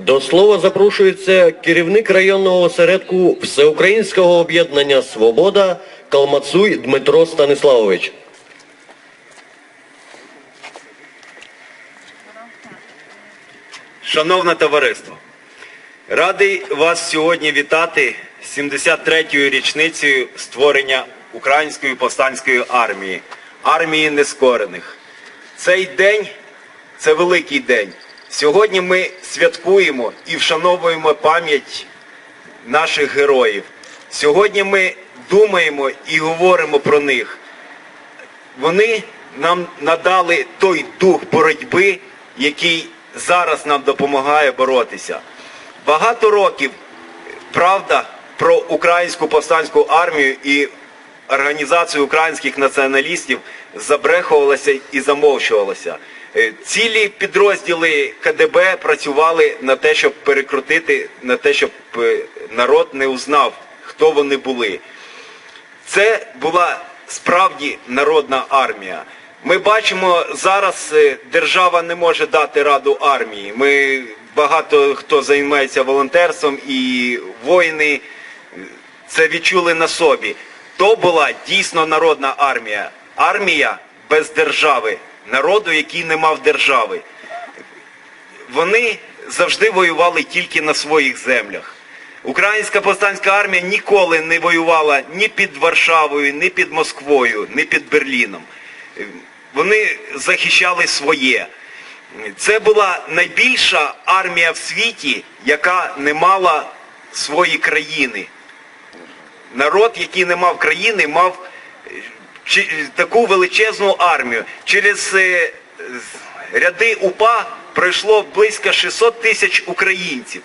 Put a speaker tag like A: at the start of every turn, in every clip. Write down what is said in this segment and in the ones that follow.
A: До слова запрошується керівник районного осередку Всеукраїнського об'єднання Свобода Калмацуй Дмитро Станиславович.
B: Шановне товариство, радий вас сьогодні вітати 73-ю річницею створення Української повстанської армії, армії нескорених. Цей день це великий день. Сьогодні ми святкуємо і вшановуємо пам'ять наших героїв. Сьогодні ми думаємо і говоримо про них. Вони нам надали той дух боротьби, який зараз нам допомагає боротися. Багато років правда про українську повстанську армію і організацію українських націоналістів забрехувалася і замовчувалася. Е, Цілі підрозділи КДБ працювали на те, щоб перекрутити, на те, щоб е, народ не узнав, хто вони були. Це була справді народна армія. Ми бачимо, зараз е, держава не може дати раду армії. Ми багато хто займається волонтерством і воїни це відчули на собі. То була дійсно народна армія. Армія без держави, народу, який не мав держави. Вони завжди воювали тільки на своїх землях. Українська повстанська армія ніколи не воювала ні під Варшавою, ні під Москвою, ні під Берліном. Вони захищали своє. Це була найбільша армія в світі, яка не мала свої країни. Народ, який не мав країни, мав е, таку величезну армію. Через е, ряди УПА пройшло близько 600 тисяч українців.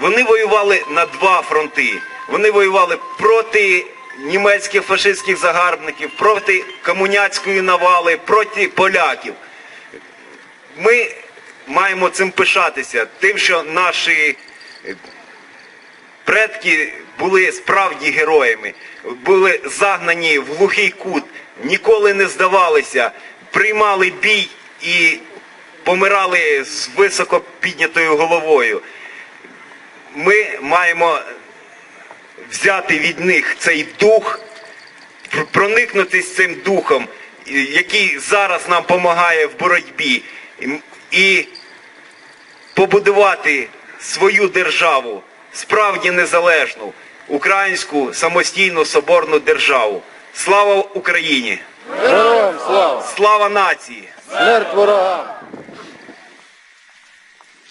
B: Вони воювали на два фронти. Вони воювали проти німецьких фашистських загарбників, проти комуняцької навали, проти поляків. Ми маємо цим пишатися, тим, що наші е, предки були справді героями, були загнані в глухий кут, ніколи не здавалися, приймали бій і помирали з високо піднятою головою. Ми маємо взяти від них цей дух, пр- проникнутися цим духом, який зараз нам допомагає в боротьбі, і побудувати свою державу, справді незалежну, українську самостійну соборну державу. Слава Україні!
C: Героям слава!
B: Слава нації!
C: Смерть ворогам!